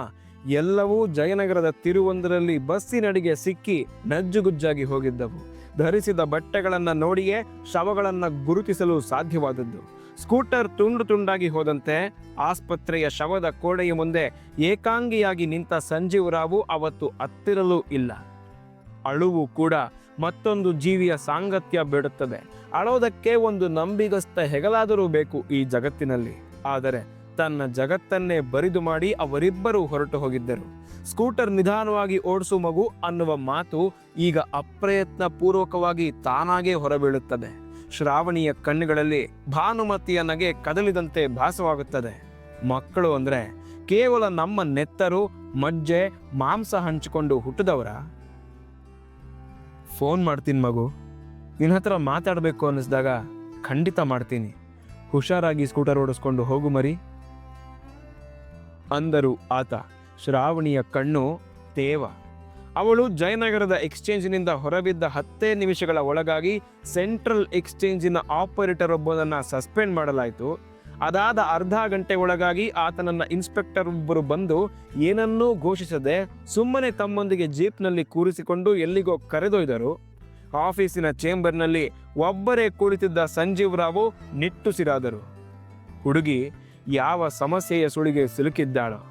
ಎಲ್ಲವೂ ಜಯನಗರದ ತಿರುವೊಂದರಲ್ಲಿ ಬಸ್ಸಿನಡಿಗೆ ಸಿಕ್ಕಿ ನಜ್ಜುಗುಜ್ಜಾಗಿ ಹೋಗಿದ್ದವು. ಧರಿಸಿದ ಬಟ್ಟೆಗಳನ್ನು ನೋಡಿಯೇ ಶವಗಳನ್ನು ಗುರುತಿಸಲು ಸಾಧ್ಯವಾದದ್ದು. ಸ್ಕೂಟರ್ ತುಂಡು ತುಂಡಾಗಿ ಹೋದಂತೆ ಆಸ್ಪತ್ರೆಯ ಶವದ ಕೋಡೆಯ ಮುಂದೆ ಏಕಾಂಗಿಯಾಗಿ ನಿಂತ ಸಂಜೀವ್ ರಾವು ಅವತ್ತು ಹತ್ತಿರಲೂ ಇಲ್ಲ. ಅಳುವು ಕೂಡ ಮತ್ತೊಂದು ಜೀವಿಯ ಸಾಂಗತ್ಯ ಬೇಡುತ್ತದೆ. ಅಳೋದಕ್ಕೆ ಒಂದು ನಂಬಿಗಸ್ತ ಹೆಗಲಾದರೂ ಬೇಕು ಈ ಜಗತ್ತಿನಲ್ಲಿ. ಆದರೆ ತನ್ನ ಜಗತ್ತನ್ನೇ ಬರಿದು ಮಾಡಿ ಅವರಿಬ್ಬರು ಹೊರಟು ಹೋಗಿದ್ದರು. ಸ್ಕೂಟರ್ ನಿಧಾನವಾಗಿ ಓಡಿಸು ಮಗು ಅನ್ನುವ ಮಾತು ಈಗ ಅಪ್ರಯತ್ನ ಪೂರ್ವಕವಾಗಿ ತಾನಾಗೇ ಹೊರಬೀಳುತ್ತದೆ. ಶ್ರಾವಣಿಯ ಕಣ್ಣುಗಳಲ್ಲಿ ಭಾನುಮತಿಯ ನಗೆ ಕದಲಿದಂತೆ ಭಾಸವಾಗುತ್ತದೆ. ಮಕ್ಕಳು ಅಂದ್ರೆ ಕೇವಲ ನಮ್ಮ ನೆತ್ತರು, ಮಜ್ಜೆ, ಮಾಂಸ ಹಂಚಿಕೊಂಡು ಹುಟ್ಟಿದವರ? ಫೋನ್ ಮಾಡ್ತೀನಿ ಮಗು. ನಿನ್ನ ಹತ್ರ ಮಾತಾಡಬೇಕು ಅನ್ನಿಸ್ದಾಗ ಖಂಡಿತ ಮಾಡ್ತೀನಿ. ಹುಷಾರಾಗಿ ಸ್ಕೂಟರ್ ಓಡಿಸ್ಕೊಂಡು ಹೋಗು ಮರಿ. ಅಂದರು ಆತ. ಶ್ರಾವಣಿಯ ಕಣ್ಣು ತೇವ. ಅವಳು ಜಯನಗರದ ಎಕ್ಸ್ಚೇಂಜಿನಿಂದ ಹೊರಬಿದ್ದ ಹತ್ತೇ ನಿಮಿಷಗಳ ಒಳಗಾಗಿ ಸೆಂಟ್ರಲ್ ಎಕ್ಸ್ಚೇಂಜಿನ ಆಪರೇಟರ್ ಒಬ್ಬನನ್ನು ಸಸ್ಪೆಂಡ್ ಮಾಡಲಾಯಿತು. ಅದಾದ ಅರ್ಧ ಗಂಟೆ ಒಳಗಾಗಿ ಆತನನ್ನ ಇನ್ಸ್ಪೆಕ್ಟರ್ ಒಬ್ಬರು ಬಂದು, ಏನನ್ನೂ ಘೋಷಿಸದೆ ಸುಮ್ಮನೆ ತಮ್ಮೊಂದಿಗೆ ಜೀಪ್ನಲ್ಲಿ ಕೂರಿಸಿಕೊಂಡು ಎಲ್ಲಿಗೋ ಕರೆದೊಯ್ದರು. ಆಫೀಸಿನ ಚೇಂಬರ್ನಲ್ಲಿ ಒಬ್ಬರೇ ಕುಳಿತಿದ್ದ ಸಂಜೀವ್ ರಾವು ನಿಟ್ಟುಸಿರಾದರು. ಹುಡುಗಿ ಯಾವ ಸಮಸ್ಯೆಯ ಸುಳಿಗೆ ಸಿಲುಕಿದ್ದಾಳೋ.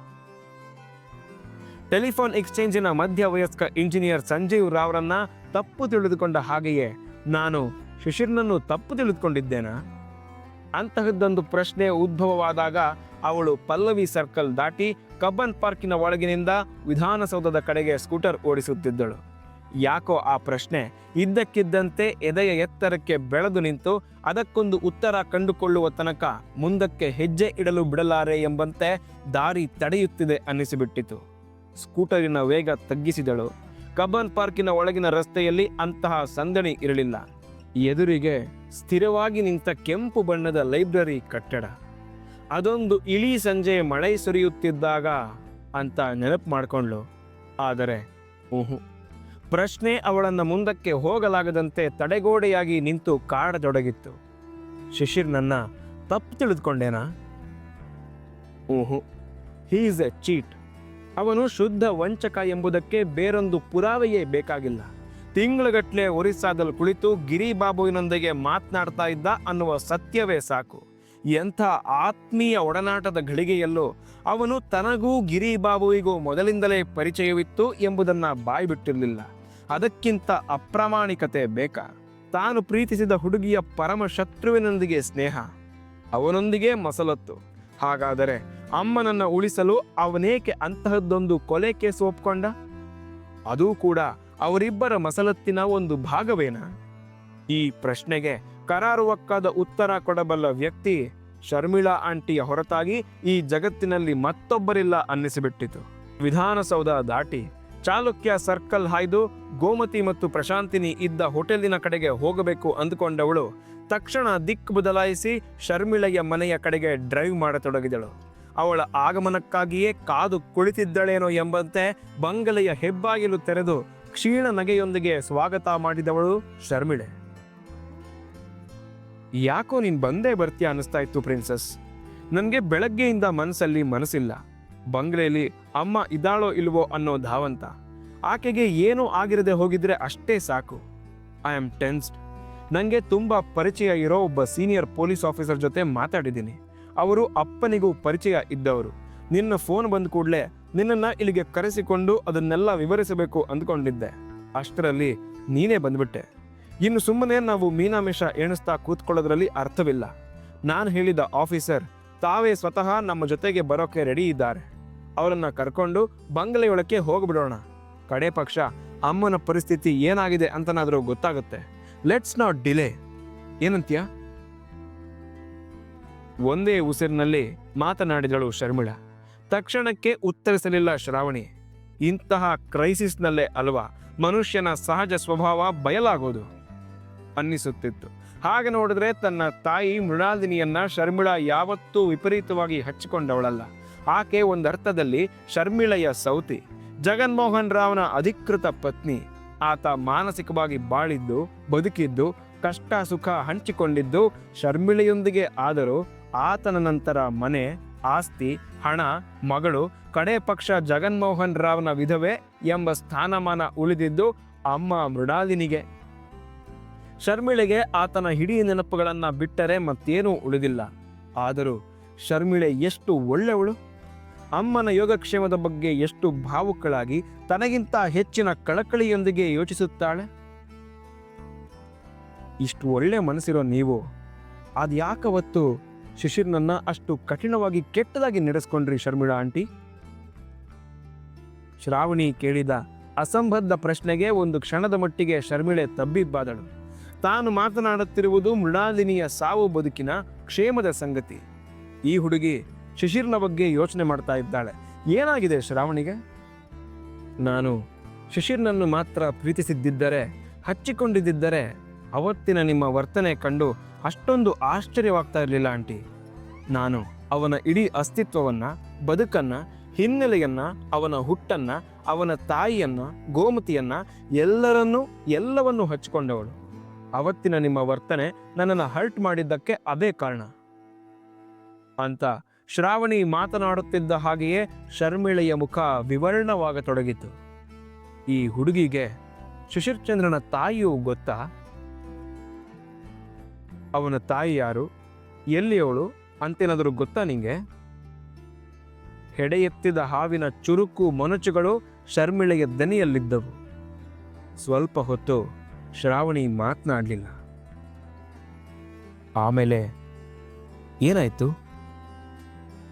ಟೆಲಿಫೋನ್ ಎಕ್ಸ್ಚೇಂಜಿನ ಮಧ್ಯವಯಸ್ಕ ಇಂಜಿನಿಯರ್ ಸಂಜೀವ್ ರಾವ್ರನ್ನ ತಪ್ಪು ತಿಳಿದುಕೊಂಡ ಹಾಗೆಯೇ ನಾನು ಶಿಶಿರ್ನನ್ನು ತಪ್ಪು ತಿಳಿದುಕೊಂಡಿದ್ದೇನಾ? ಅಂತಹದ್ದೊಂದು ಪ್ರಶ್ನೆ ಉದ್ಭವವಾದಾಗ ಅವಳು ಪಲ್ಲವಿ ಸರ್ಕಲ್ ದಾಟಿ ಕಬ್ಬನ್ ಪಾರ್ಕಿನ ಒಳಗಿನಿಂದ ವಿಧಾನಸೌಧದ ಕಡೆಗೆ ಸ್ಕೂಟರ್ ಓಡಿಸುತ್ತಿದ್ದಳು. ಯಾಕೋ ಆ ಪ್ರಶ್ನೆ? ಇದ್ದಕ್ಕಿದ್ದಂತೆ ಎದೆಯ ಎತ್ತರಕ್ಕೆ ಬೆಳೆದು ನಿಂತು ಅದಕ್ಕೊಂದು ಉತ್ತರ ಕಂಡುಕೊಳ್ಳುವ ತನಕ ಮುಂದಕ್ಕೆ ಹೆಜ್ಜೆ ಇಡಲು ಬಿಡಲಾರೆ ಎಂಬಂತೆ ದಾರಿ ತಡೆಯುತ್ತಿದೆ ಅನ್ನಿಸಿಬಿಟ್ಟಿತು. ಸ್ಕೂಟರಿನ ವೇಗ ತಗ್ಗಿಸಿದಳು. ಕಬ್ಬನ್ ಪಾರ್ಕಿನ ಒಳಗಿನ ರಸ್ತೆಯಲ್ಲಿ ಅಂತಹ ಸಂದಣಿ ಇರಲಿಲ್ಲ. ಎದುರಿಗೆ ಸ್ಥಿರವಾಗಿ ನಿಂತ ಕೆಂಪು ಬಣ್ಣದ ಲೈಬ್ರರಿ ಕಟ್ಟಡ. ಅದೊಂದು ಇಳಿ ಸಂಜೆ ಮಳೆ ಸುರಿಯುತ್ತಿದ್ದಾಗ ಅಂತ ನೆನಪು ಮಾಡಿಕೊಂಡ್ಳು. ಆದರೆ, ಊಹು, ಪ್ರಶ್ನೆ ಅವಳನ್ನು ಮುಂದಕ್ಕೆ ಹೋಗಲಾಗದಂತೆ ತಡೆಗೋಡೆಯಾಗಿ ನಿಂತು ಕಾಡತೊಡಗಿತ್ತು. ಶಿಶಿರ್ ನನ್ನ ತಪ್ಪು ತಿಳಿದುಕೊಂಡೇನಾ? ಊಹು ಹೀ ಈಸ್ ಎ ಚೀಟ್ ಅವನು ಶುದ್ಧ ವಂಚಕ ಎಂಬುದಕ್ಕೆ ಬೇರೊಂದು ಪುರಾವೆಯೇ ಬೇಕಾಗಿಲ್ಲ. ತಿಂಗಳಗಟ್ಲೆ ಒರಿಸ್ಸಾದಲ್ಲಿ ಕುಳಿತು ಗಿರಿಬಾಬುವಿನೊಂದಿಗೆ ಮಾತನಾಡ್ತಾ ಇದ್ದ ಅನ್ನುವ ಸತ್ಯವೇ ಸಾಕು. ಎಂಥ ಆತ್ಮೀಯ ಒಡನಾಟದ ಘಳಿಗೆಯಲ್ಲೂ ಅವನು ತನಗೂ ಗಿರಿಬಾಬುವಿಗೂ ಮೊದಲಿಂದಲೇ ಪರಿಚಯವಿತ್ತು ಎಂಬುದನ್ನು ಬಾಯ್ಬಿಟ್ಟಿರಲಿಲ್ಲ. ಅದಕ್ಕಿಂತ ಅಪ್ರಾಮಾಣಿಕತೆ ಬೇಕಾ? ತಾನು ಪ್ರೀತಿಸಿದ ಹುಡುಗಿಯ ಪರಮ ಶತ್ರುವಿನೊಂದಿಗೆ ಸ್ನೇಹ. ಅವನೊಂದಿಗೆ ಮಸಲತ್ತು. ಹಾಗಾದರೆ ಅಮ್ಮನನ್ನು ಉಳಿಸಲು ಅವನೇಕೆ ಅಂತಹದ್ದೊಂದು ಕೊಲೆ ಕೇಸು ಒಪ್ಕೊಂಡ? ಅದೂ ಕೂಡ ಅವರಿಬ್ಬರ ಮಸಲತ್ತಿನ ಒಂದು ಭಾಗವೇನ? ಈ ಪ್ರಶ್ನೆಗೆ ಕರಾರುವಕ್ಕಾದ ಉತ್ತರ ಕೊಡಬಲ್ಲ ವ್ಯಕ್ತಿ ಶರ್ಮಿಳಾ ಆಂಟಿಯ ಹೊರತಾಗಿ ಈ ಜಗತ್ತಿನಲ್ಲಿ ಮತ್ತೊಬ್ಬರಿಲ್ಲ ಅನ್ನಿಸಿಬಿಟ್ಟಿತು. ವಿಧಾನಸೌಧ ದಾಟಿ ಚಾಲುಕ್ಯ ಸರ್ಕಲ್ ಹಾಯ್ದು ಗೋಮತಿ ಮತ್ತು ಪ್ರಶಾಂತಿನಿ ಇದ್ದ ಹೋಟೆಲಿನ ಕಡೆಗೆ ಹೋಗಬೇಕು ಅಂದುಕೊಂಡವಳು ತಕ್ಷಣ ದಿಕ್ಕು ಬದಲಾಯಿಸಿ ಶರ್ಮಿಳೆಯ ಮನೆಯ ಕಡೆಗೆ ಡ್ರೈವ್ ಮಾಡತೊಡಗಿದಳು. ಅವಳ ಆಗಮನಕ್ಕಾಗಿಯೇ ಕಾದು ಕುಳಿತಿದ್ದಳೇನೋ ಎಂಬಂತೆ ಬಂಗಲೆಯ ಹೆಬ್ಬಾಗಿಲು ತೆರೆದು ಕ್ಷೀಣ ನಗೆಯೊಂದಿಗೆ ಸ್ವಾಗತ ಮಾಡಿದವಳು ಶರ್ಮಿಳೆ. ಯಾಕೋ ನೀನ್ ಬಂದೇ ಬರ್ತೀಯ ಅನಿಸ್ತಾ ಇತ್ತು ಪ್ರಿನ್ಸಸ್. ನನಗೆ ಬೆಳಗ್ಗೆಯಿಂದ ಮನಸ್ಸಲ್ಲಿ ಮನಸ್ಸಿಲ್ಲ. ಬಂಗ್ಲೆಯಲ್ಲಿ ಅಮ್ಮ ಇದ್ದಾಳೋ ಇಲ್ವೋ ಅನ್ನೋ ಧಾವಂತ. ಆಕೆಗೆ ಏನೂ ಆಗಿರದೆ ಹೋಗಿದ್ರೆ ಅಷ್ಟೇ ಸಾಕು. ಐ ಆಮ್ ಟೆನ್ಸ್ಡ್ ನನಗೆ ತುಂಬ ಪರಿಚಯ ಇರೋ ಒಬ್ಬ ಸೀನಿಯರ್ ಪೊಲೀಸ್ ಆಫೀಸರ್ ಜೊತೆ ಮಾತಾಡಿದ್ದೀನಿ. ಅವರು ಅಪ್ಪನಿಗೂ ಪರಿಚಯ ಇದ್ದವರು. ನಿನ್ನ ಫೋನ್ ಬಂದ ಕೂಡಲೇ ನಿನ್ನನ್ನ ಇಲ್ಲಿಗೆ ಕರೆಸಿಕೊಂಡು ಅದನ್ನೆಲ್ಲ ವಿವರಿಸಬೇಕು ಅಂದ್ಕೊಂಡಿದ್ದೆ. ಅಷ್ಟರಲ್ಲಿ ನೀನೇ ಬಂದ್ಬಿಟ್ಟೆ. ಇನ್ನು ಸುಮ್ಮನೆ ನಾವು ಮೀನಾಮಿಷ ಎಣಿಸ್ತಾ ಕೂತ್ಕೊಳ್ಳೋದ್ರಲ್ಲಿ ಅರ್ಥವಿಲ್ಲ. ನಾನು ಹೇಳಿದ ಆಫೀಸರ್ ತಾವೇ ಸ್ವತಃ ನಮ್ಮ ಜೊತೆಗೆ ಬರೋಕೆ ರೆಡಿ ಇದ್ದಾರೆ. ಅವರನ್ನ ಕರ್ಕೊಂಡು ಬಂಗಲೆಯೊಳಕ್ಕೆ ಹೋಗ್ಬಿಡೋಣ. ಕಡೆ ಪಕ್ಷ, ಅಮ್ಮನ ಪರಿಸ್ಥಿತಿ ಏನಾಗಿದೆ ಅಂತನಾದರೂ ಗೊತ್ತಾಗುತ್ತೆ. ಲೆಟ್ಸ್ ನಾಟ್ ಡಿಲೇ ಏನಂತೀಯ? ಒಂದೇ ಉಸಿರಿನಲ್ಲಿ ಮಾತನಾಡಿದಳು ಶರ್ಮಿಳಾ. ತಕ್ಷಣಕ್ಕೆ ಉತ್ತರಿಸಲಿಲ್ಲ ಶ್ರಾವಣಿ. ಇಂತಹ ಕ್ರೈಸಿಸ್ನಲ್ಲೇ ಅಲ್ವಾ ಮನುಷ್ಯನ ಸಹಜ ಸ್ವಭಾವ ಬಯಲಾಗೋದು? ಅನ್ನಿಸುತ್ತಿತ್ತು. ಹಾಗೆ ನೋಡಿದ್ರೆ ತನ್ನ ತಾಯಿ ಮೃಣಾಲಿನಿಯನ್ನ ಶರ್ಮಿಳಾ ಯಾವತ್ತೂ ವಿಪರೀತವಾಗಿ ಹಚ್ಚಿಕೊಂಡವಳಲ್ಲ. ಆಕೆ ಒಂದರ್ಥದಲ್ಲಿ ಶರ್ಮಿಳೆಯ ಸೌತಿ. ಜಗನ್ಮೋಹನ್ ರಾವ್ನ ಅಧಿಕೃತ ಪತ್ನಿ. ಆತ ಮಾನಸಿಕವಾಗಿ ಬಾಳಿದ್ದು, ಬದುಕಿದ್ದು, ಕಷ್ಟ ಸುಖ ಹಂಚಿಕೊಂಡಿದ್ದು ಶರ್ಮಿಳೆಯೊಂದಿಗೆ ಆದರೂ ಆತನ ನಂತರ ಮನೆ ಆಸ್ತಿ, ಹಣ, ಮಗಳು, ಕಡೆ ಪಕ್ಷ ಜಗನ್ಮೋಹನ್ ರಾವ್ನ ವಿಧವೆ ಎಂಬ ಸ್ಥಾನಮಾನ ಉಳಿದಿದ್ದು ಅಮ್ಮ ಮೃಣಾಲಿನಿಗೆ. ಶರ್ಮಿಳೆಗೆ ಆತನ ಹಿಡೀ ನೆನಪುಗಳನ್ನ ಬಿಟ್ಟರೆ ಮತ್ತೇನೂ ಉಳಿದಿಲ್ಲ. ಆದರೂ ಶರ್ಮಿಳೆ ಎಷ್ಟು ಒಳ್ಳೆವಳು. ಅಮ್ಮನ ಯೋಗಕ್ಷೇಮದ ಬಗ್ಗೆ ಎಷ್ಟು ಭಾವುಕಳಾಗಿ ತನಗಿಂತ ಹೆಚ್ಚಿನ ಕಳಕಳಿಯೊಂದಿಗೆ ಯೋಚಿಸುತ್ತಾಳೆ. ಇಷ್ಟು ಒಳ್ಳೆ ಮನಸ್ಸಿರೋ ನೀವು, ಅದ್ಯಾಕವತ್ತು ಶಿಶಿರ್ನನ್ನ ಅಷ್ಟು ಕಠಿಣವಾಗಿ ಕೆಟ್ಟದಾಗಿ ನಡೆಸ್ಕೊಂಡ್ರಿ ಶರ್ಮಿಳಾ ಆಂಟಿ. ಶ್ರಾವಣಿ ಕೇಳಿದ ಅಸಂಬದ್ಧ ಪ್ರಶ್ನೆಗೆ ಒಂದು ಕ್ಷಣದ ಮಟ್ಟಿಗೆ ಶರ್ಮಿಳೆ ತಬ್ಬಿಬ್ಬಾದಳು. ತಾನು ಮಾತನಾಡುತ್ತಿರುವುದು ಮೃಣಾಲಿನಿಯ ಸಾವು ಬದುಕಿನ ಕ್ಷೇಮದ ಸಂಗತಿ. ಈ ಹುಡುಗಿ ಶಿಶಿರ್ನ ಬಗ್ಗೆ ಯೋಚನೆ ಮಾಡ್ತಾ ಇದ್ದಾಳೆ. ಏನಾಗಿದೆ ಶ್ರಾವಣಿಗೆ? ನಾನು ಶಿಶಿರ್ನನ್ನು ಮಾತ್ರ ಪ್ರೀತಿಸಿದ್ದಿದ್ದರೆ ಹಚ್ಚಿಕೊಂಡಿದ್ದರೆ ಅವತ್ತಿನ ನಿಮ್ಮ ವರ್ತನೆ ಕಂಡು ಅಷ್ಟೊಂದು ಆಶ್ಚರ್ಯವಾಗ್ತಾ ಇರಲಿಲ್ಲ ಆಂಟಿ. ನಾನು ಅವನ ಇಡೀ ಅಸ್ತಿತ್ವವನ್ನ, ಬದುಕನ್ನ, ಹಿನ್ನೆಲೆಯನ್ನ, ಅವನ ಹುಟ್ಟನ್ನ, ಅವನ ತಾಯಿಯನ್ನ, ಗೋಮತಿಯನ್ನ, ಎಲ್ಲರನ್ನೂ, ಎಲ್ಲವನ್ನೂ ಹಚ್ಕೊಂಡವಳು ಅವತ್ತಿನ ನಿಮ್ಮ ವರ್ತನೆ ನನ್ನನ್ನು ಹರ್ಟ್ ಮಾಡಿದ್ದಕ್ಕೆ ಅದೇ ಕಾರಣ. ಅಂತ ಶ್ರಾವಣಿ ಮಾತನಾಡುತ್ತಿದ್ದ ಹಾಗೆಯೇ ಶರ್ಮಿಳೆಯ ಮುಖ ವಿವರಣವಾಗತೊಡಗಿತು. ಈ ಹುಡುಗಿಗೆ ಶಿಶಿರ್ಚಂದ್ರನ ತಾಯಿಯೂ ಗೊತ್ತಾ? ಅವನ ತಾಯಿ ಯಾರು? ಎಲ್ಲಿಯವಳು ಅಂತೇನಾದರೂ ಗೊತ್ತಾ ನಿಂಗೆ? ಹೆಡೆ ಎತ್ತಿದ ಹಾವಿನ ಚುರುಕು ಮೊನಚುಗಳು ಶರ್ಮಿಳೆಯ ದನಿಯಲ್ಲಿದ್ದವು. ಸ್ವಲ್ಪ ಹೊತ್ತು ಶ್ರಾವಣಿ ಮಾತನಾಡಲಿಲ್ಲ. ಆಮೇಲೆ ಏನಾಯ್ತು?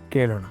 ಕೇಳೋಣ.